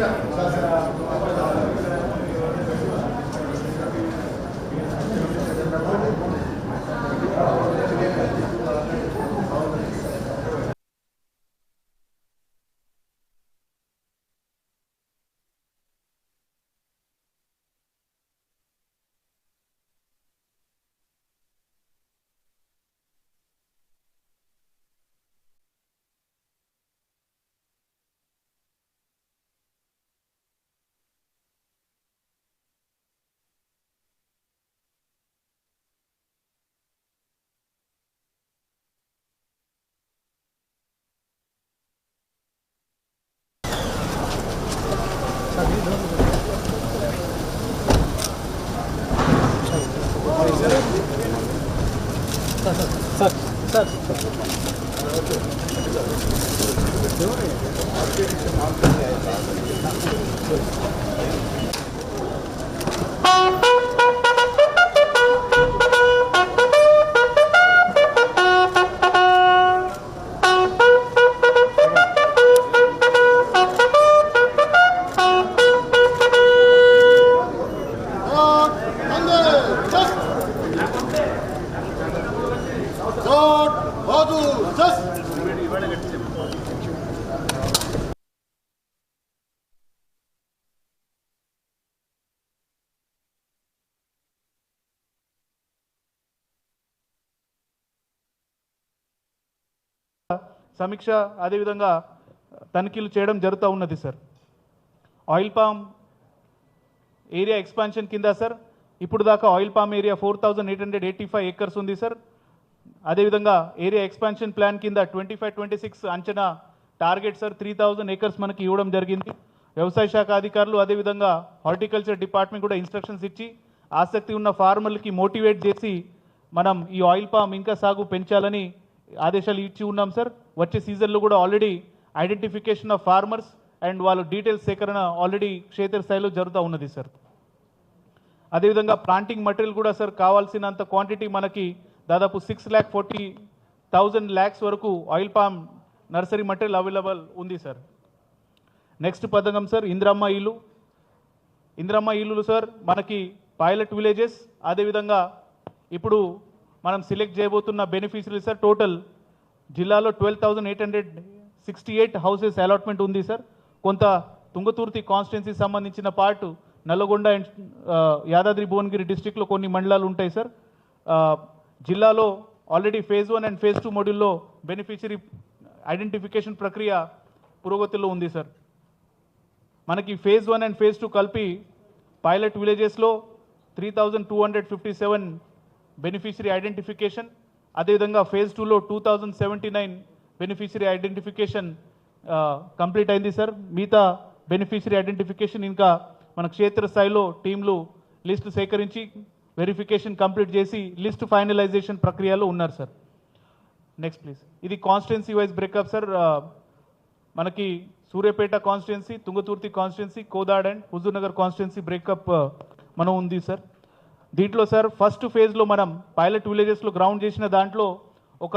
じゃあ సమీక్ష అదేవిధంగా తనిఖీలు చేయడం జరుగుతూ ఉన్నది sir. Oil palm area expansion కింద సార్. ఇప్పుడు దాకా oil palm area four thousand eight hundred eighty five acres ఉంది సార్. అదేవిధంగా ఏరియా ఎక్స్పాన్షన్ ప్లాన్ కింద ట్వంటీ ఫైవ్ ట్వంటీ సిక్స్ అంచనా target sir three thousand acres మనకి ఇవ్వడం జరిగింది. వ్యవసాయ శాఖ అధికారులు అదేవిధంగా హార్టికల్చర్ డిపార్ట్మెంట్ కూడా ఇన్స్ట్రక్షన్స్ ఇచ్చి ఆసక్తి ఉన్న ఫార్మర్లకి మోటివేట్ చేసి మనం ఈ ఆయిల్ పామ్ ఇంకా సాగు పెంచాలని ఆదేశాలు ఇచ్చి ఉన్నాం సార్. వచ్చే సీజన్లో కూడా already identification of farmers and వాళ్ళ డీటెయిల్స్ సేకరణ ఆల్రెడీ క్షేత్రస్థాయిలో జరుగుతూ ఉన్నది సార్. అదేవిధంగా ప్లాంటింగ్ మటీరియల్ కూడా సార్ కావాల్సినంత క్వాంటిటీ మనకి దాదాపు six lakh forty thousand lakhs వరకు oil palm nursery material available ఉంది సార్ నెక్స్ట్ పథకం సార్ ఇంద్రమ్మ ఇల్లు. ఇంద్రమ్మ ఇల్లులు సార్ మనకి పైలట్ విలేజెస్ అదేవిధంగా ఇప్పుడు మనం సెలెక్ట్ చేయబోతున్న బెనిఫిషరీ సార్ టోటల్ జిల్లాలో twelve thousand eight hundred sixty eight houses allotment ఉంది సార్ కొంత తుంగతుర్తి కాన్స్టిట్యున్సీ సంబంధించిన పార్ట్ నల్లగొండ uh, యాదాద్రి భువనగిరి డిస్టిక్లో కొన్ని మండలాలు ఉంటాయి సార్ జిల్లాలో already phase one and phase two మోడ్యూల్లో beneficiary identification ప్రక్రియ పురోగతిలో ఉంది సార్ మనకి phase one and phase two కలిపి పైలట్ విలేజెస్లో three thousand two hundred fifty seven beneficiary identification అదేవిధంగా ఫేజ్ టూలో two thousand seventy nine beneficiary identification complete అయింది sir మిగతా బెనిఫిషరీ ఐడెంటిఫికేషన్ ఇంకా మన క్షేత్రస్థాయిలో టీంలు లిస్టు సేకరించి వెరిఫికేషన్ కంప్లీట్ చేసి లిస్ట్ ఫైనలైజేషన్ ప్రక్రియలో ఉన్నారు సార్ నెక్స్ట్ ప్లీజ్ ఇది కాన్స్టిట్యున్సీ వైజ్ బ్రేకప్ సార్ మనకి Suryapet constituency Thungathurthy constituency Kodad and Huzurnagar constituency breakup uh, మనం ఉంది సార్ దీంట్లో సార్ ఫస్ట్ ఫేజ్లో మనం పైలట్ విలేజెస్లో గ్రౌండ్ చేసిన దాంట్లో ఒక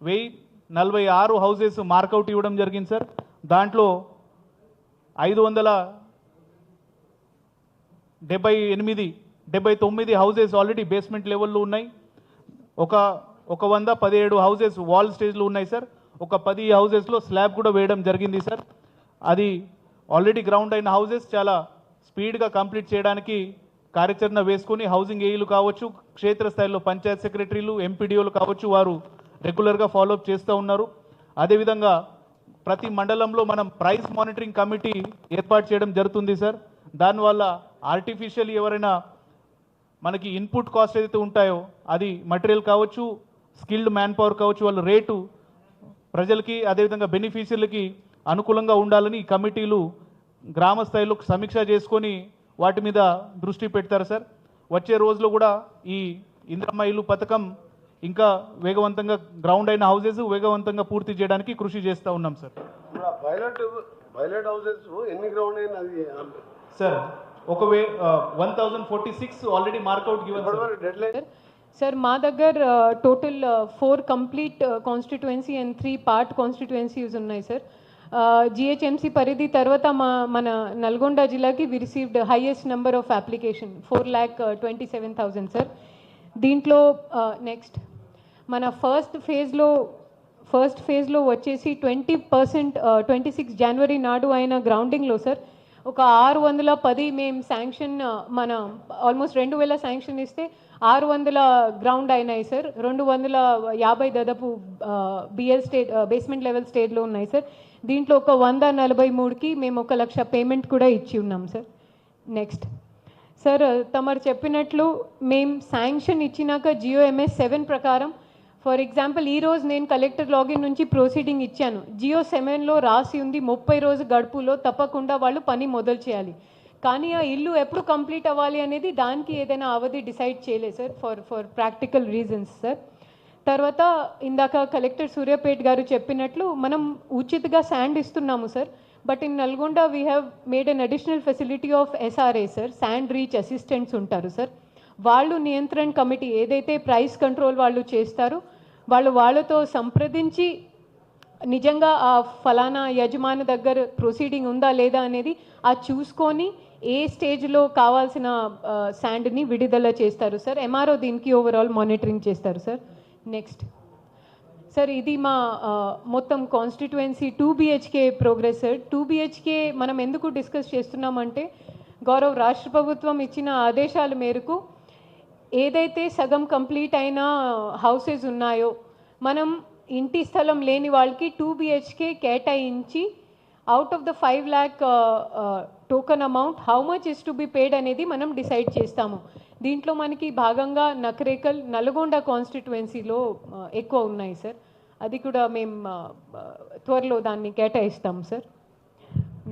వెయ్యి నలభై ఆరు హౌజెస్ మార్కౌట్ ఇవ్వడం జరిగింది సార్ దాంట్లో ఐదు వందల డెబ్బై ఎనిమిది డెబ్బై తొమ్మిది హౌసెస్ ఆల్రెడీ బేస్మెంట్ లెవెల్లో ఉన్నాయి. ఒక ఒక వంద పదిహేడు హౌసెస్ వాల్ స్టేజ్లో ఉన్నాయి సార్ ఒక పది హౌసెస్లో స్లాబ్ కూడా వేయడం జరిగింది సార్ అది ఆల్రెడీ గ్రౌండ్ అయిన హౌసెస్ చాలా స్పీడ్గా కంప్లీట్ చేయడానికి కార్యాచరణ వేసుకొని హౌసింగ్ ఏఈలు కావచ్చు క్షేత్రస్థాయిలో పంచాయత్ సెక్రటరీలు ఎంపీడీఓలు కావచ్చు వారు రెగ్యులర్గా ఫాలోఅప్ చేస్తూ ఉన్నారు. అదేవిధంగా ప్రతి మండలంలో మనం ప్రైస్ మానిటరింగ్ కమిటీ ఏర్పాటు చేయడం జరుగుతుంది సార్ దానివల్ల ఆర్టిఫిషియల్ ఎవరైనా మనకి ఇన్పుట్ కాస్ట్ ఏదైతే ఉంటాయో అది మటీరియల్ కావచ్చు స్కిల్డ్ మ్యాన్ పవర్ కావచ్చు వాళ్ళ రేటు ప్రజలకి అదేవిధంగా బెనిఫిషియర్లకి అనుకూలంగా ఉండాలని ఈ కమిటీలు గ్రామ స్థాయిలో సమీక్ష చేసుకొని వాటి మీద దృష్టి పెడతారు సార్. వచ్చే రోజులో కూడా ఈ ఇంద్రమ్మ ఇల్లు పథకం ఇంకా వేగవంతంగా గ్రౌండ్ అయిన హౌసెస్ వేగవంతంగా పూర్తి చేయడానికి కృషి చేస్తూ ఉన్నాం సార్. హౌసెస్ ఎన్ని గ్రౌండ్ అయినా సార్ ఒక వే one thousand forty six already mark out given sir మా దగ్గర total four complete constituency and three part constituencies ఉన్నాయి సార్ జిహెచ్ఎంసీ పరిధి తర్వాత మా మన నల్గొండ జిల్లాకి we received highest number of application four lakh twenty seven thousand sir దీంట్లో next మన ఫస్ట్ ఫేజ్లో ఫస్ట్ ఫేజ్లో వచ్చేసి ట్వంటీ పర్సెంట్ ట్వంటీ సిక్స్ జనవరి నాడు అయిన గ్రౌండింగ్లో సార్ ఒక ఆరు వందల పది మేము శాంక్షన్ మన ఆల్మోస్ట్ రెండు వేల శాంక్షన్ ఇస్తే ఆరు వందల గ్రౌండ్ అయినాయి సార్. రెండు వందల యాభై దాదాపు బిఎల్ స్టేట్ బేస్మెంట్ లెవెల్ స్టేజ్లో ఉన్నాయి సార్. దీంట్లో ఒక వంద నలభై మూడుకి మేము ఒక లక్ష పేమెంట్ కూడా ఇచ్చి ఉన్నాం సార్. నెక్స్ట్ సార్ తమరు చెప్పినట్లు మేము శాంక్షన్ ఇచ్చినాక జియో ఎంఎస్ సెవెన్ ప్రకారం ఫర్ ఎగ్జాంపుల్ ఈ రోజు నేను కలెక్టర్ లాగిన్ నుంచి ప్రొసీడింగ్ ఇచ్చాను. జియో సెవెన్లో రాసి ఉంది ముప్పై రోజు గడుపులో తప్పకుండా వాళ్ళు పని మొదలు చేయాలి. కానీ ఆ ఇల్లు ఎప్పుడు కంప్లీట్ అవ్వాలి అనేది దానికి ఏదైనా అవధి డిసైడ్ చేయలేదు sir for for practical reasons sir. తర్వాత ఇందాక కలెక్టర్ సూర్యాపేట్ గారు చెప్పినట్లు మనం ఉచితగా శాండ్ ఇస్తున్నాము sir. But in Nalgonda we have made an additional facility of SRA sir sand reach assistants ఉంటారు సార్. వాళ్ళు నియంత్రణ కమిటీ ఏదైతే ప్రైస్ కంట్రోల్ వాళ్ళు చేస్తారో వాళ్ళు వాళ్ళతో సంప్రదించి నిజంగా ఆ ఫలానా యజమాని దగ్గర ప్రొసీడింగ్ ఉందా లేదా అనేది ఆ చూసుకొని ఏ స్టేజ్లో కావాల్సిన శాండ్ని విడుదల చేస్తారు సార్? ఎంఆర్ఓ దీనికి ఓవరాల్ మానిటరింగ్ చేస్తారు సార్. నెక్స్ట్ సార్ ఇది మా మొత్తం constituency two BHK progress sir. Two BHK మనం ఎందుకు డిస్కస్ చేస్తున్నామంటే గౌరవ్ రాష్ట్ర ప్రభుత్వం ఇచ్చిన ఆదేశాల మేరకు ఏదైతే సగం కంప్లీట్ అయిన హౌసెస్ ఉన్నాయో మనం ఇంటి స్థలం లేని వాళ్ళకి టూ బిహెచ్కే కేటాయించి out of the five lakh token amount how much is to be paid అనేది మనం డిసైడ్ చేస్తాము. దీంట్లో మనకి భాగంగా నకరేకల్ నల్గొండ కాన్స్టిట్యువెన్సీలో uh, ఎక్కువ ఉన్నాయి సార్. అది కూడా మేము uh, uh, త్వరలో దాన్ని కేటాయిస్తాం సార్.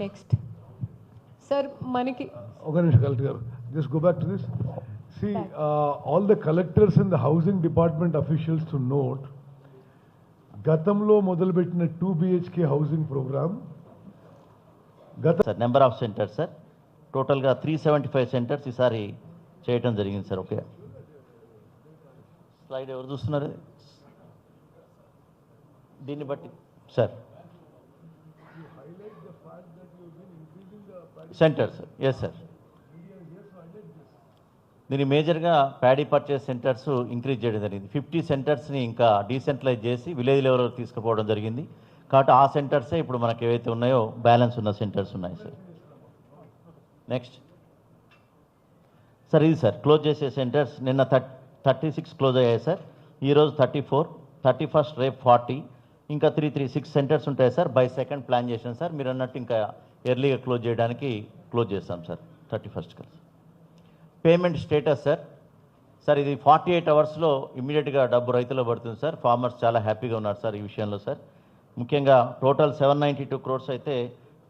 నెక్స్ట్ సార్ మనకి ఒక నిమిషం కలెక్టర్ గారు. Just go back to this see all the collectors and the housing department officials to note గతంలో మొదలుపెట్టిన టూ బిహెచ్కే హౌసింగ్ ప్రోగ్రామ్ గత sir number of centres sir టోటల్గా త్రీ సెవెంటీ ఫైవ్ సెంటర్స్ ఈసారి చేయటం జరిగింది సార్ ఓకే స్లైడ్ ఎవరు చూస్తున్నారు? దీన్ని బట్టి సార్ సెంటర్స్ ఎస్ సార్ దీన్ని మేజర్గా ప్యాడీ పర్చేస్ సెంటర్స్ ఇంక్రీజ్ చేయడం జరిగింది. ఫిఫ్టీ సెంటర్స్ని ఇంకా డీసెంట్లైజ్ చేసి విలేజ్ లెవెల్లో తీసుకుపోవడం జరిగింది. కాబట్టి ఆ సెంటర్సే ఇప్పుడు మనకు ఏవైతే ఉన్నాయో బ్యాలెన్స్ ఉన్న సెంటర్స్ ఉన్నాయి సార్. నెక్స్ట్. సార్ ఇది సార్ క్లోజ్ చేసే సెంటర్స్ నిన్న థర్టీ సిక్స్ క్లోజ్ అయ్యాయి సార్. ఈరోజు థర్టీ ఫోర్ థర్టీ ఫస్ట్ రేపు ఫార్టీ. ఇంకా త్రీ త్రీ సిక్స్ సెంటర్స్ ఉంటాయి సార్. బై సెకండ్ ప్లాన్ చేసాం సార్. మీరు అన్నట్టు ఇంకా ఎర్లీగా క్లోజ్ చేయడానికి క్లోజ్ చేస్తాం సార్. థర్టీ ఫస్ట్ కలిసి పేమెంట్ స్టేటస్ సార్. సార్ ఇది ఫార్టీ ఎయిట్ అవర్స్లో ఇమ్మీడియట్గా డబ్బు రైతులో పడుతుంది సార్. ఫార్మర్స్ చాలా హ్యాపీగా ఉన్నారు సార్ ఈ విషయంలో సార్. ముఖ్యంగా total seven ninety two crores అయితే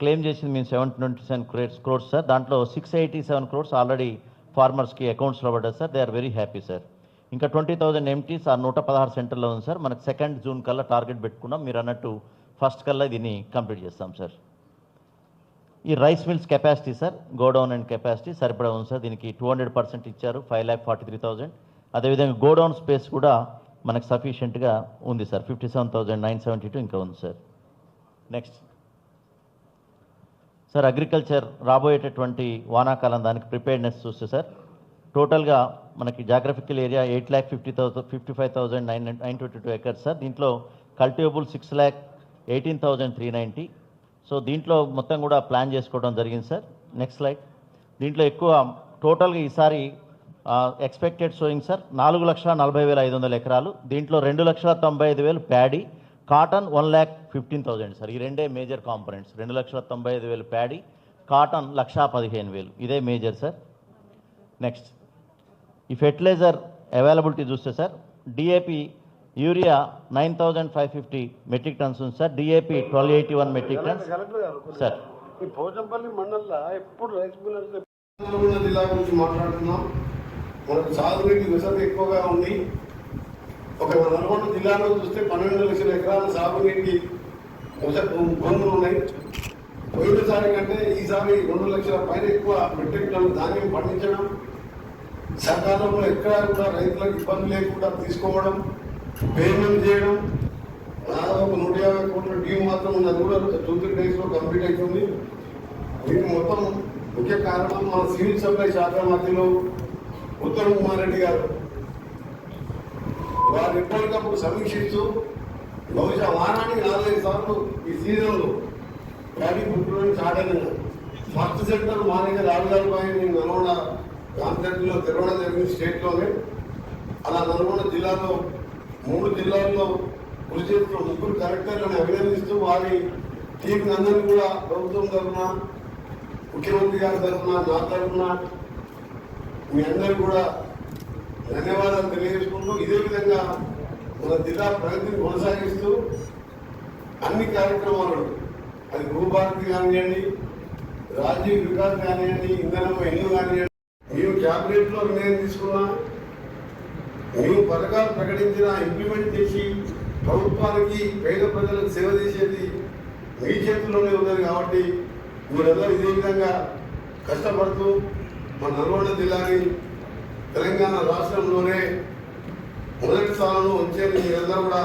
క్లెయిమ్ చేసింది మేము seven twenty seven crores crores sir. దాంట్లో six eighty seven crores already ఫార్మర్స్కి అకౌంట్స్లో పడ్డారు sir. They are very happy sir. ఇంకా ట్వంటీ థౌజండ్ ఎంటీస్ ఆ నూట పదహారు సెంటర్లో ఉంది సార్. మనకు సెకండ్ జూన్ కల్లా టార్గెట్ పెట్టుకున్నాం. మీరు అన్నట్టు ఫస్ట్ కల్లా దీన్ని కంప్లీట్ చేస్తాం సార్. ఈ rice mills capacity sir godown and capacity సరిపడా ఉంది సార్ దీనికి టూ హండ్రెడ్ పర్సెంట్ ఇచ్చారు five lakh forty three thousand అదేవిధంగా గోడౌన్ స్పేస్ కూడా మనకు సఫిషియెంట్గా ఉంది sir fifty seven thousand nine seventy two ఇంకా ఉంది సార్ నెక్స్ట్ సార్ అగ్రికల్చర్ రాబోయేటటువంటి వానాకాలం దానికి ప్రిపేర్నెస్ చూస్తే సార్ టోటల్గా మనకి geographical area eight lakh fifty thousand fifty five thousand nine nine twenty two acres sir దీంట్లో cultivable six lakh eighteen thousand three ninety so దీంట్లో మొత్తం కూడా ప్లాన్ చేసుకోవడం జరిగింది సార్. నెక్స్ట్ స్లైడ్ దీంట్లో ఎక్కువ టోటల్గా ఈసారి ఎక్స్పెక్టెడ్ సోయింగ్ సార్ నాలుగు లక్షల నలభై వేల ఐదు వందల ఎకరాలు. దీంట్లో రెండు లక్షల తొంభై ఐదు వేలు paddy cotton one lakh fifteen thousand sir. ఈ రెండే మేజర్ కాంపనెంట్స్ రెండు లక్షల తొంభై ఐదు వేలు ప్యాడీ కాటన్ లక్షా పదిహేను వేలు. ఇదే మేజర్ సార్. నెక్స్ట్ ఈ ఫెర్టిలైజర్ అవైలబిలిటీ చూస్తే sir DAP urea nine thousand five fifty metric tons ఉంది sir. DAP twelve eighty one metric tons. Sir. ఈ పోచంపల్లి మండలంలో ఎప్పుడు రైస్ మిల్లర్స్ జిల్లా గురించి మాట్లాడుతున్నాం. మనకు సాగునీటి విసత ఎక్కువగా ఉంది. ఒక నల్గొండ జిల్లాలో చూస్తే పన్నెండు లక్షల ఎకరాల సాగునీటి భూములు ఉన్నాయి. పోయినసారి కంటే ఈసారి రెండు లక్షల పైన ఎక్కువ మెట్రిక్ టన్ ధాన్యం పండించడం సకాలంలో ఎక్కడా కూడా రైతులకు ఇబ్బంది లేకుండా తీసుకోవడం పేమెంట్ చేయడం దాదాపు నూట యాభై కోట్ల డ్యూ మాత్రం ఉన్నది కూడా టూ త్రీ డేస్లో కంప్లీట్ అవుతుంది దీనికి మొత్తం ముఖ్య కారణం మన సివిల్ సప్లై శాఖ మంత్రిలో ఉత్తమ్ కుమార్ రెడ్డి గారు. వారు ఎప్పటికప్పుడు సమీక్షిస్తూ బహుశా వారానికి నాలుగైదు సార్లు ఈ సీజన్లో గాడి పుట్టుకొని చాడని ఫస్ట్ సెంటర్ మా దగ్గర రాజధాని పై నల్గొండ కాన్సెప్ట్లో తిరగడం జరిగింది స్టేట్లోనే. అలా నల్గొండ జిల్లాలో మూడు జిల్లాల్లో కృషి చేస్తున్న ముగ్గురు కలెక్టర్లను అభినందిస్తూ వారి టీం అందరినీ కూడా ప్రభుత్వం తరఫున ముఖ్యమంత్రి గారి తరఫున నా తరఫున మీ అందరూ కూడా ధన్యవాదాలు తెలియజేసుకుంటూ ఇదే విధంగా మన జిల్లా ప్రగతిని కొనసాగిస్తూ అన్ని కార్యక్రమాలను అది భూభారతి కానివ్వండి రాజీవ్ వికాస్ కానివ్వండి ఇంధనం ఎన్నో కానివ్వండి మేము క్యాబినెట్లో నిర్ణయం తీసుకున్నా మేము పథకాలు ప్రకటించిన ఇంప్లిమెంట్ చేసి ప్రభుత్వానికి పేద ప్రజలకు సేవ చేసేది మీ చేతుల్లోనే ఉన్నది కాబట్టి మీరందరూ ఇదే విధంగా కష్టపడుతూ మన నల్గొండ జిల్లాని తెలంగాణ రాష్ట్రంలోనే మొదటి స్థానంలో ఉంచేది మీరందరూ కూడా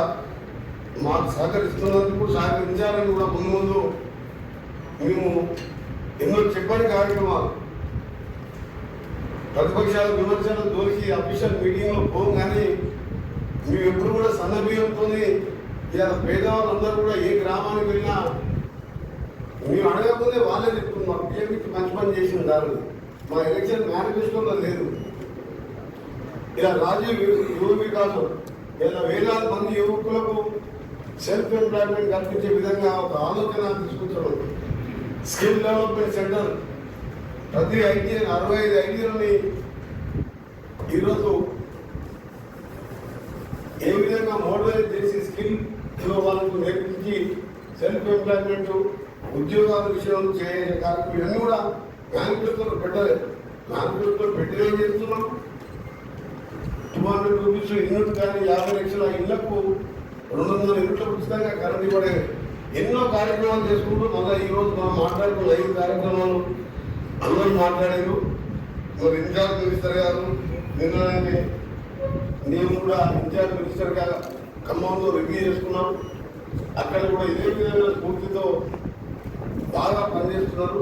మాకు సహకరిస్తున్నందుకు సహకరించాలని కూడా ముందు ముందు మేము ఎన్నో చెప్పని కార్యక్రమాలు ప్రతిపక్షాల విమర్శలు దోలికి అఫీషియల్ మీటింగ్లో పోం కానీ మేము ఎప్పుడు కూడా సన్నబియ్యంతో ఇలా పేదవాళ్ళందరూ కూడా ఏ గ్రామానికి వెళ్ళినా మేము అడగకపోతే వాళ్ళే చెప్తున్నారు బీజేపీకి మంచి పని చేసిన దారు మా ఎలక్షన్ మేనిఫెస్టోలో లేదు. ఇలా రాజీవ్ యువ వికాసం ఇలా వేలాది మంది యువకులకు సెల్ఫ్ ఎంప్లాయ్మెంట్ కల్పించే విధంగా ఒక ఆలోచన తీసుకొచ్చడం స్కిల్ డెవలప్మెంట్ సెంటర్ ప్రతి ఐటీ అరవై ఐదు ఐటీలని ఈరోజు ఏ విధంగా మోడలైజ్ చేసి స్కిల్ వాళ్ళకు నేర్పించి సెల్ఫ్ ఎంప్లాయ్మెంట్ ఉద్యోగాల విషయంలో చేయాలి కాబట్టి ఇవన్నీ కూడా బ్యాంకులతో పెట్టలేదు. బ్యాంకులతో పెట్టి ఏం చేస్తున్నాం? టూ హండ్రెడ్ రూపీస్ యూనిట్ కానీ యాభై లక్షల ఇళ్ళకు రెండు వందల యూనిట్ల ఉచితంగా కరెంట్ ఇవ్వడే ఎన్నో కార్యక్రమాలు చేసుకుంటూ మళ్ళీ ఈరోజు మనం మాట్లాడుకున్న ఐదు కార్యక్రమాలు అందరూ మాట్లాడారు. మరి ఇన్ఛార్జ్ మినిస్టర్ గారు నిన్ననే నేను కూడా ఇన్ఛార్జ్ మినిస్టర్గా ఖమ్మంలో రివ్యూ చేసుకున్నాను. అక్కడ కూడా ఇదే విధంగా స్ఫూర్తితో బాగా పనిచేస్తున్నారు.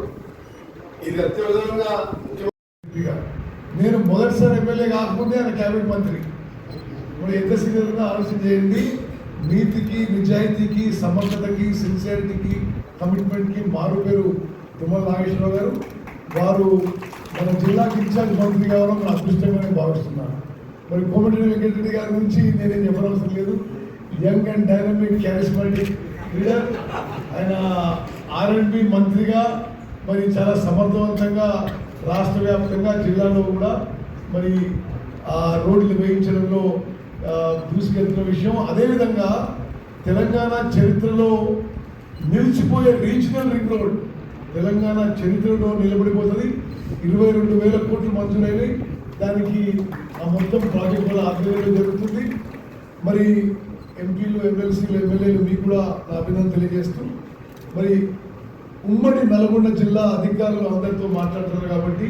ఇది అత్యవసరంగా ముఖ్యమంత్రి నేను మొదటిసారి ఎమ్మెల్యే కాకముందే ఆయన క్యాబినెట్ మంత్రి. ఇప్పుడు ఎంత సీనియర్గా ఆలోచన చేయండి. నీతికి నిజాయితీకి సమర్థతకి సిన్సియారిటీకి కమిట్మెంట్కి మారు పేరు తుమ్మల నాగేశ్వరరావు గారు. వారు మన జిల్లాకి ఇన్ఛార్జ్ మంత్రి కావడం నా అదృష్టంగా భావిస్తున్నాను మరి కోమటిరెడ్డి వెంకటరెడ్డి గారి గురించి నేనేం చెప్పనవసరం లేదు. Young and dynamic charismatic leader ఆయన ఆర్ఎండ్బి మంత్రిగా మరి చాలా సమర్థవంతంగా రాష్ట్ర వ్యాప్తంగా జిల్లాలో కూడా మరి ఆ రోడ్లు వేయించడంలో దూసుకెళ్తున్న విషయం. అదేవిధంగా తెలంగాణ చరిత్రలో నిలిచిపోయే రీజనల్ రింగ్ రోడ్ తెలంగాణ చరిత్రలో నిలబడిపోతుంది. ఇరవై రెండు వేల కోట్లు మంజూరైనవి దానికి ఆ మొత్తం ప్రాజెక్ట్ వల్ల ఆధ్వర్యంలో జరుగుతుంది. మరి ఎంపీలు ఎమ్మెల్సీలు ఎమ్మెల్యేలు మీకు కూడా నా అభినందన తెలియజేస్తూ మరి ఉమ్మడి నల్గొండ జిల్లా అధికారులు అందరితో మాట్లాడుతున్నారు కాబట్టి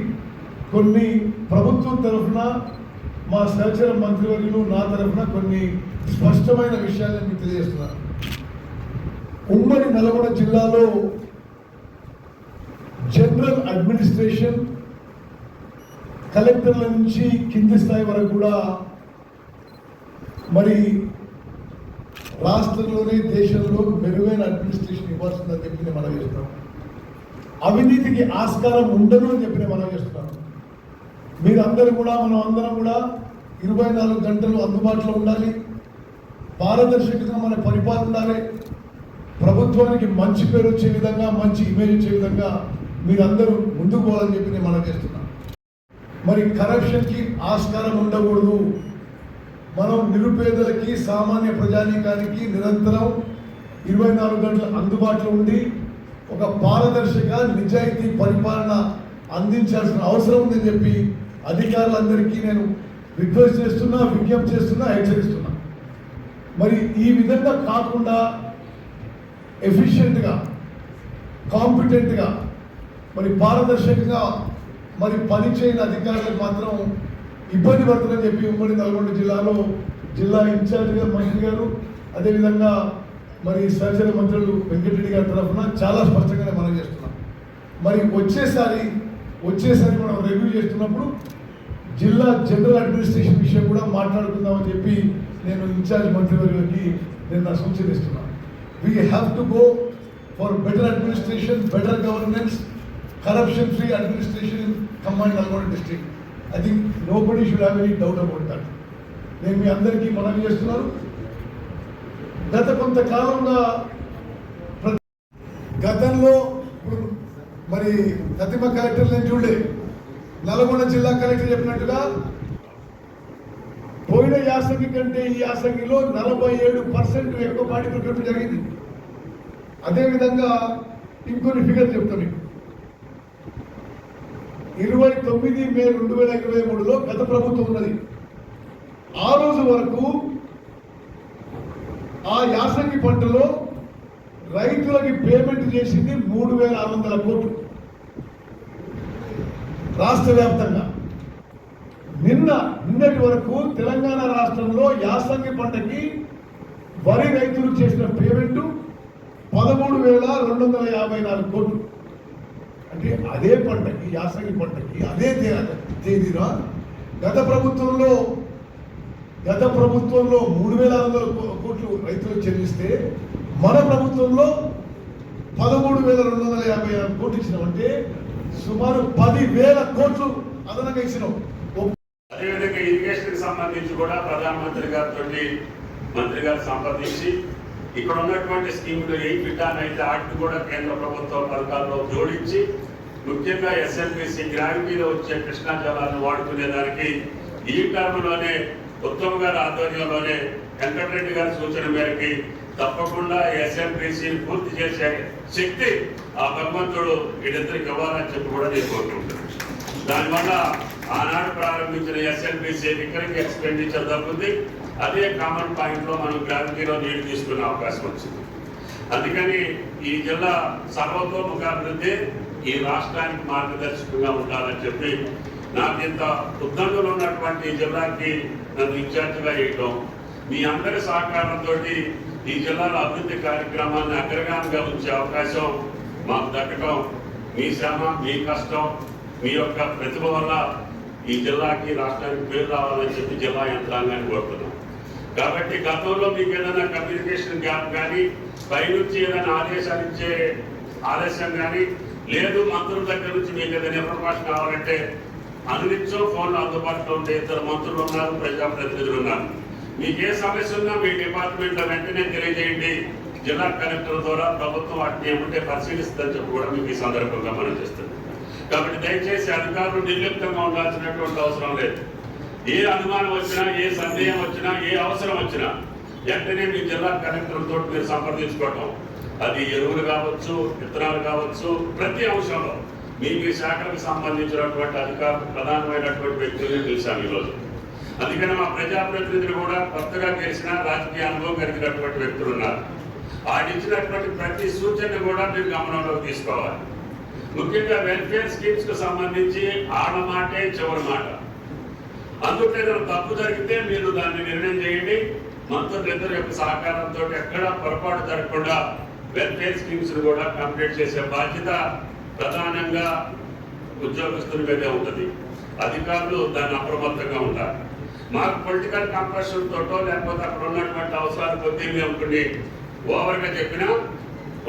కొన్ని ప్రభుత్వం తరఫున మా సహచర మంత్రివర్యులు నా తరఫున కొన్ని స్పష్టమైన విషయాలను మీకు తెలియజేస్తున్నారు ఉమ్మడి నల్గొండ జిల్లాలో జనరల్ అడ్మినిస్ట్రేషన్ కలెక్టర్ల నుంచి కింది స్థాయి వరకు కూడా మరి రాష్ట్రంలోనే దేశంలో మెరుగైన అడ్మినిస్ట్రేషన్ ఇవ్వాల్సిందని చెప్పి నేను మనం చేస్తున్నాం అవినీతికి ఆస్కారం ఉండదు అని చెప్పి నేను మనం చేస్తున్నాను. మీరందరూ కూడా మనం అందరం కూడా ఇరవై నాలుగు గంటలు అందుబాటులో ఉండాలి. పారదర్శకంగా మన పరిపాలన ఉండాలి. ప్రభుత్వానికి మంచి పేరు వచ్చే విధంగా మంచి ఇమేజ్ వచ్చే విధంగా మీరందరూ ముందుకు పోవాలని చెప్పి నేను మనం చేస్తున్నాను మరి కరప్షన్కి ఆస్కారం ఉండకూడదు. మనం నిరుపేదలకి సామాన్య ప్రజానీకానికి నిరంతరం ఇరవై నాలుగు గంటలు అందుబాటులో ఉండి ఒక పారదర్శక నిజాయితీ పరిపాలన అందించాల్సిన అవసరం ఉందని చెప్పి అధికారులందరికీ నేను రిక్వెస్ట్ చేస్తున్నా విజ్ఞప్తి చేస్తున్నా హెచ్చరిస్తున్నా. మరి ఈ విధంగా కాకుండా ఎఫిషియెంట్గా కాంపిటెంట్గా మరి పారదర్శకంగా మరి పనిచేయని అధికారులకు మాత్రం ఇబ్బంది పడుతుందని చెప్పి ఉమ్మడి నల్గొండ జిల్లాలో జిల్లా ఇన్ఛార్జిగా గారు మంత్రి గారు అదేవిధంగా మరి సహచర మంత్రులు వెంకటరెడ్డి గారి తరఫున చాలా స్పష్టంగానే మనం చేస్తున్నాం. మరి వచ్చేసారి వచ్చేసారి మనం రివ్యూ చేస్తున్నప్పుడు జిల్లా జనరల్ అడ్మినిస్ట్రేషన్ విషయం కూడా మాట్లాడుకుందామని చెప్పి నేను ఇన్ఛార్జ్ మంత్రివర్యులకి నేను నా సూచన ఇస్తున్నాను. We have to go for better administration better governance corruption free administration in combine Nalgonda district I think nobody should have any doubt about that నేను మీ అందరికీ మనవి చేస్తున్నాను. గత కొంతకాలంగా గతంలో ఇప్పుడు మరి ప్రతిమ కలెక్టర్ నేను చూడలే. నల్గొండ జిల్లా కలెక్టర్ చెప్పినట్టుగా పోయిన యాసంగి కంటే ఈ యాసంగిలో నలభై ఏడు పర్సెంట్ ఎక్కువ పాటి ప్రొక్యూర్మెంట్ జరిగింది. అదేవిధంగా ఇంకొన్ని ఫిగర్ చెప్తాను ఇరవై తొమ్మిది మే రెండు వేల ఇరవై మూడులో గత ప్రభుత్వం ఉన్నది. ఆ రోజు వరకు ఆ యాసంగి పంటలో రైతులకి పేమెంట్ చేసింది మూడు వేల ఆరు వందల కోట్లు. రాష్ట్ర వ్యాప్తంగా. నిన్న నిన్నటి వరకు తెలంగాణ రాష్ట్రంలో యాసంగి పంటకి వరి రైతులు చేసిన పేమెంట్ పదమూడు వేల రెండు వందల యాభై నాలుగు కోట్లు. అంటే అదే పంటకి యాసంగి పంటకి అదే తే- తేదీన? గత ప్రభుత్వంలో గత ప్రభుత్వంలో మూడు వేల ఆరు వందల కో- కోట్లు రైతులకు చెల్లిస్తే మన ప్రభుత్వంలో పదమూడు వేల రెండు వందల యాభై ఆరు కోట్లు ఇచ్చినాం. అంటే సుమారు పది వేల కోట్లు అదనంగా ఇచ్చినాం. అదేవిధంగా ఇరిగేషన్ సంబంధించి కూడా ప్రధానమంత్రి గారితో మంత్రి గారు సంప్రదించి ఇక్కడ ఉన్నటువంటి స్కీములు ఏ బిడ్డాన్ని అయితే యాక్ట్ కూడా కేంద్ర ప్రభుత్వ పథకాల్లో జోడించి ముఖ్యంగా ఎస్ఎల్బిసి గ్రావిటీలో వచ్చే కృష్ణా జలాలను వాడుకునే దానికి ఈ టర్మ్లోనే ఉత్తమ్ గారి ఆధ్వర్యంలోనే వెంకటరెడ్డి గారి సూచన మేరకి తప్పకుండా ఎస్ఎంపీసీ పూర్తి చేసే శక్తి ఆ భగవంతుడు వీళ్ళిద్దరికి ఇవ్వాలని చెప్పి కూడా నేను కోరుకుంటున్నాను. దానివల్ల ఆనాడు ప్రారంభించిన ఎస్ఎల్బిసి రికరింగ్ ఎక్స్పెండిచర్ తగ్గుతుంది అదే కామన్ పాయింట్లో మనం గ్రావిటీలో నీళ్ళు తీసుకునే అవకాశం వచ్చింది. అందుకని ఈ జిల్లా సర్వతోముఖాభివృద్ధి ఈ రాష్ట్రానికి మార్గదర్శకంగా ఉండాలని చెప్పి నాకు ఇంత ఉద్దండులు ఉన్నటువంటి ఈ జిల్లాకి నన్ను ఇన్ఛార్జిగా వేయటం మీ అందరి సహకారంతో ఈ జిల్లాలో అభివృద్ధి కార్యక్రమాన్ని అగ్రగామిగా ఉంచే అవకాశం మాకు దక్కటం మీ శ్రమ మీ కష్టం మీ యొక్క ప్రతిభ వల్ల ఈ జిల్లాకి రాష్ట్రానికి పేరు రావాలని చెప్పి జిల్లా యంత్రాంగాన్ని కోరుతున్నాం. కాబట్టి గతంలో మీకు ఏదైనా కమ్యూనికేషన్ గ్యాప్ కానీ పైనుంచి ఏదైనా ఆదేశాలు ఇచ్చే ఆదేశం కానీ లేదు మంత్రుల దగ్గర నుంచి మీకు ఏదైనా ఇన్ఫర్మేషన్ కావాలంటే అనునిత్యం ఫోన్లు అందుబాటులో ఉండే ఇద్దరు మంత్రులు ఉన్నారు ప్రజాప్రతినిధులు ఉన్నారు. మీకు ఏ సమస్య ఉన్నా మీ డిపార్ట్మెంట్లో వెంటనే తెలియజేయండి. జిల్లా కలెక్టర్ ద్వారా ప్రభుత్వం వాటిని ఏమంటే పరిశీలిస్తుందని చెప్పి కూడా మీకు ఈ సందర్భంగా మనం చేస్తుంది కాబట్టి దయచేసి అధికారులు నిర్లిప్తంగా ఉండాల్సినటువంటి అవసరం లేదు. ఏ అనుమానం వచ్చినా ఏ సందేహం వచ్చినా ఏ అవసరం వచ్చినా వెంటనే మీ జిల్లా కలెక్టర్ మీరు సంప్రదించుకోవటం. అది ఎరువులు కావచ్చు విత్తనాలు కావచ్చు ప్రతి అంశంలో మీ మీ శాఖలకు సంబంధించినటువంటి అధికారులు ప్రధానమైనటువంటి వ్యక్తుల్ని పిలిచాము ఈరోజు. అందుకని మా ప్రజాప్రతినిధులు కూడా కొత్తగా గెలిచిన రాజకీయ అనుభవం కలిగినటువంటి వ్యక్తులు ఉన్నారు. ఆయన ప్రతి సూచన కూడా మీరు గమనంలోకి తీసుకోవాలి. ముఖ్యంగా వెల్ఫేర్ స్కీమ్స్కు సంబంధించి ఆడమాటే చివరి మాట. అందుకే తప్పు జరిగితే మీరు దాన్ని నిర్ణయం చేయండి. మంత్రులందరి యొక్క సహకారంతో ఎక్కడ పొరపాటు జరగకుండా వెల్ఫేర్ స్కీమ్స్ కూడా కంప్లీట్ చేసే బాధ్యత ప్రధానంగా ఉద్యోగస్తుల మీదే ఉంటుంది. అధికారులు దాన్ని అప్రమత్తంగా ఉండాలి. మాకు పొలిటికల్ కంప్రెషన్ తోటో లేకపోతే అక్కడ ఉన్నటువంటి అవసరాలు కొద్దీ మేము కొన్ని ఓవర్గా చెప్పినా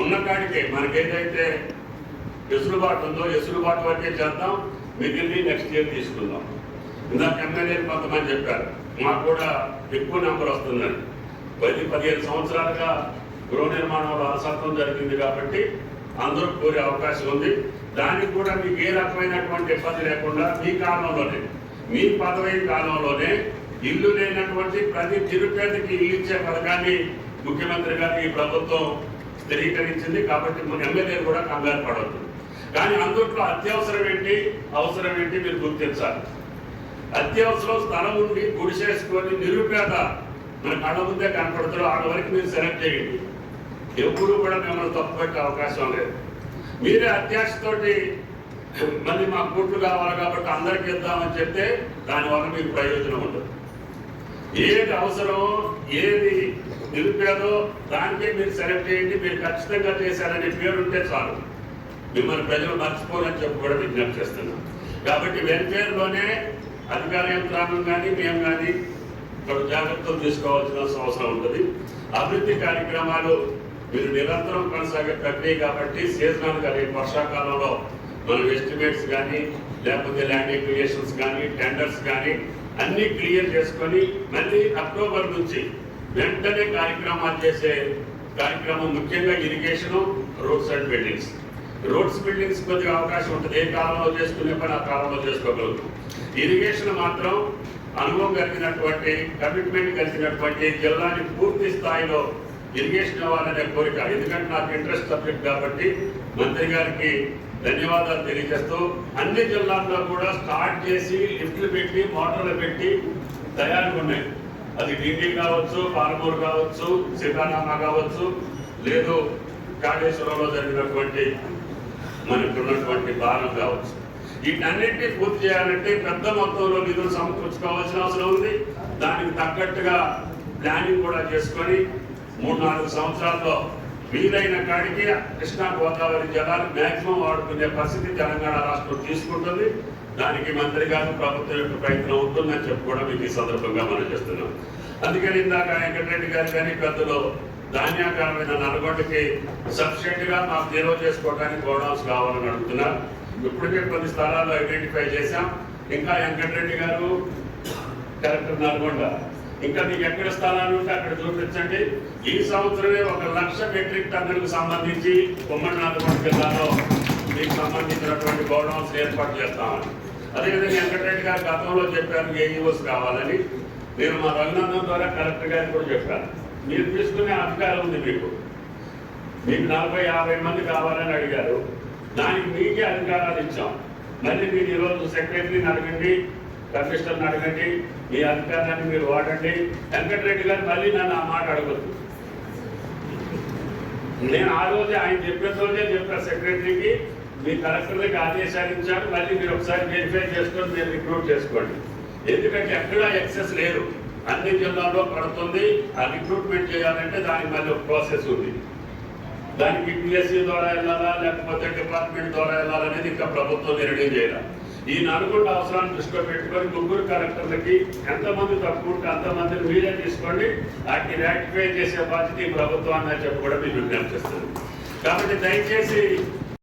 ఉన్న కాడికే మనకేదైతే ఎసులుబాటు ఉందో ఎసులుబాటు వరకే చేద్దాం. మిగిలిన నెక్స్ట్ ఇయర్ తీసుకుందాం. ఇందాక ఎమ్మెల్యేలు కొంతమంది చెప్పారు మాకు కూడా ఎక్కువ నెంబర్ వస్తుందని పది పదిహేను సంవత్సరాలుగా గృహ నిర్మాణంలో అలసత్వం జరిగింది కాబట్టి అందరూ కోరే అవకాశం ఉంది. దానికి కూడా మీకు ఏ రకమైనటువంటి ఇబ్బంది లేకుండా మీ కాలంలోనే మీ పదవి కాలంలోనే ఇల్లు లేనటువంటి ప్రతి తిరుపతికి ఇల్లు ఇచ్చే పథకాన్ని ముఖ్యమంత్రి గారు ఈ ప్రభుత్వం స్థిరీకరించింది కాబట్టి మన ఎమ్మెల్యేలు కూడా కంగారు పడవద్దు. కానీ అందుట్లో అత్యవసరం ఏంటి? అవసరం ఏంటి? మీరు గుర్తించాలి. అత్యవసరం స్థలం ఉండి గుడిసేసుకొని నిరుపేద మన కళ్ళ ముందే కనపడుతారు. ఆడ వరకు మీరు సెలెక్ట్ చేయండి. ఎప్పుడు కూడా మిమ్మల్ని తప్పుపెట్టే అవకాశం లేదు. మీరే అత్యాశతోటి మళ్ళీ మాకు కోట్లు కావాలి కాబట్టి అందరికి ఇద్దామని చెప్తే దానివల్ల మీకు ప్రయోజనం ఉండదు. ఏది అవసరమో ఏది నిరుపేదో దానికే మీరు సెలెక్ట్ చేయండి. మీరు ఖచ్చితంగా చేశారనే పేరుంటే చాలు. మిమ్మల్ని ప్రజలు మర్చిపోరని చెప్పి కూడా విజ్ఞప్తి చేస్తున్నాం. కాబట్టి వెల్ఫేర్లోనే అధికార యంత్రాంగం కానీ మేము కానీ కొన్ని జాగ్రత్తలు తీసుకోవాల్సిన అవసరం ఉంటుంది. అభివృద్ధి కార్యక్రమాలు మీరు నిరంతరం కొనసాగే ప్రక్రియ కాబట్టి సీజనల్ కానీ వర్షాకాలంలో మనం ఎస్టిమేట్స్ కానీ లేకపోతే ల్యాండ్ ఎక్విజేషన్స్ కానీ టెండర్స్ కానీ అన్ని క్లియర్ చేసుకొని మళ్ళీ అక్టోబర్ నుంచి వెంటనే కార్యక్రమాలు చేసే కార్యక్రమం ముఖ్యంగా irrigation roads and buildings roads buildings కొద్దిగా అవకాశం ఉంటుంది. ఏ కాలంలో చేసుకునే పని ఆ కాలంలో చేసుకోగలుగుతాం. ఇరిగేషన్ మాత్రం అనుభవం కలిగినటువంటి కమిట్మెంట్ కలిగినటువంటి జిల్లాని పూర్తి స్థాయిలో ఇరిగేషన్ ఇవ్వాలనే కోరిక. ఎందుకంటే నాకు ఇంట్రెస్ట్ సబ్జెక్ట్ కాబట్టి మంత్రి గారికి ధన్యవాదాలు తెలియజేస్తూ అన్ని జిల్లాల్లో కూడా స్టార్ట్ చేసి లిఫ్ట్లు పెట్టి మోటార్లు పెట్టి తయారుగా ఉన్నాయి. అది ఢిల్లీ కావచ్చు పాలమూరు కావచ్చు సీతారామ కావచ్చు లేదు కాళేశ్వరంలో జరిగినటువంటి మనకు ఉన్నటువంటి భారం కావచ్చు. వీటన్నింటినీ పూర్తి చేయాలంటే పెద్ద మొత్తంలో నిధులు సమకూర్చుకోవాల్సిన అవసరం ఉంది. దానికి తగ్గట్టుగా ప్లానింగ్ కూడా చేసుకొని మూడు నాలుగు సంవత్సరాల్లో వీలైన కాడికి కృష్ణా గోదావరి జలాలు మ్యాక్సిమం వాడుకునే పరిస్థితి తెలంగాణ రాష్ట్రం తీసుకుంటుంది. దానికి మంత్రి గారు ప్రభుత్వం యొక్క ప్రయత్నం అవుతుందని చెప్పి కూడా మీకు ఈ సందర్భంగా మనం చేస్తున్నాం అందుకని ఇందాక వెంకటరెడ్డి గారు కానీ పెద్దలు ధాన్యాకారమైన నల్గొండకి సఫిషియెంట్ మాకు నిల్వ చేసుకోవడానికి గోడౌన్స్ కావాలని అడుగుతున్నారు. ఇప్పటికే కొన్ని స్థలాలు ఐడెంటిఫై చేశాం. ఇంకా వెంకటరెడ్డి గారు కలెక్టర్ నల్గొండ ఇంకా మీకు ఎక్కడ స్థలాలు ఉంటే అక్కడ చూపించండి. ఈ సంవత్సరమే ఒక లక్ష మెట్రిక్ టన్నులకు సంబంధించి ఉమ్మడి నల్గొండ జిల్లాలో మీకు సంబంధించినటువంటి గోడౌన్స్ ఏర్పాటు చేస్తామని. అదేవిధంగా వెంకటరెడ్డి గారు గతంలో చెప్పారు ఏఈఓస్ కావాలని. నేను మా రఘునందన్ ద్వారా కలెక్టర్ గారికి కూడా చెప్పాను మీరు తీసుకునే అధికారం ఉంది మీకు. మీకు నలభై యాభై మంది కావాలని అడిగారు. దానికి మీకే అధికారాలు ఇచ్చాం. మళ్ళీ మీరు ఈరోజు సెక్రటరీని అడగండి కమిషనర్ని అడగండి మీ అధికారాన్ని మీరు వాడండి. వెంకటరెడ్డి గారు మళ్ళీ నన్ను ఆ మాట అడగద్దు. నేను ఆ రోజే ఆయన చెప్పిన రోజే చెప్పిన సెక్రటరీకి మీ కలెక్టర్లకి ఆదేశాలు ఇచ్చాను మళ్ళీ మీరు ఒకసారి వెరిఫై చేసుకొని మీరు రిక్రూట్ చేసుకోండి. ఎందుకంటే ఎక్కడా ఎక్సెస్ లేదు. అన్ని జిల్లాల్లో పడుతుంది. ఆ రిక్రూట్మెంట్ చేయాలంటే దానికి మళ్ళీ ఒక ప్రాసెస్ ఉంది. దానికి పిఎస్సీ ద్వారా వెళ్ళాలా లేకపోతే డిపార్ట్మెంట్ ద్వారా వెళ్ళాలనేది ఇంకా ప్రభుత్వం నిర్ణయం చేయాలి. ఈ నలుగురు అవసరాన్ని దృష్టిలో పెట్టుకొని ముగ్గురు కలెక్టర్లకి ఎంతమంది తప్పుకుంటే అంతమందిని మీరే తీసుకోండి. వాటిని ర్యాటిఫై చేసే బాధ్యత ఈ ప్రభుత్వాన్ని అని చెప్పి కూడా మీరు విజ్ఞప్తి చేస్తుంది కాబట్టి దయచేసి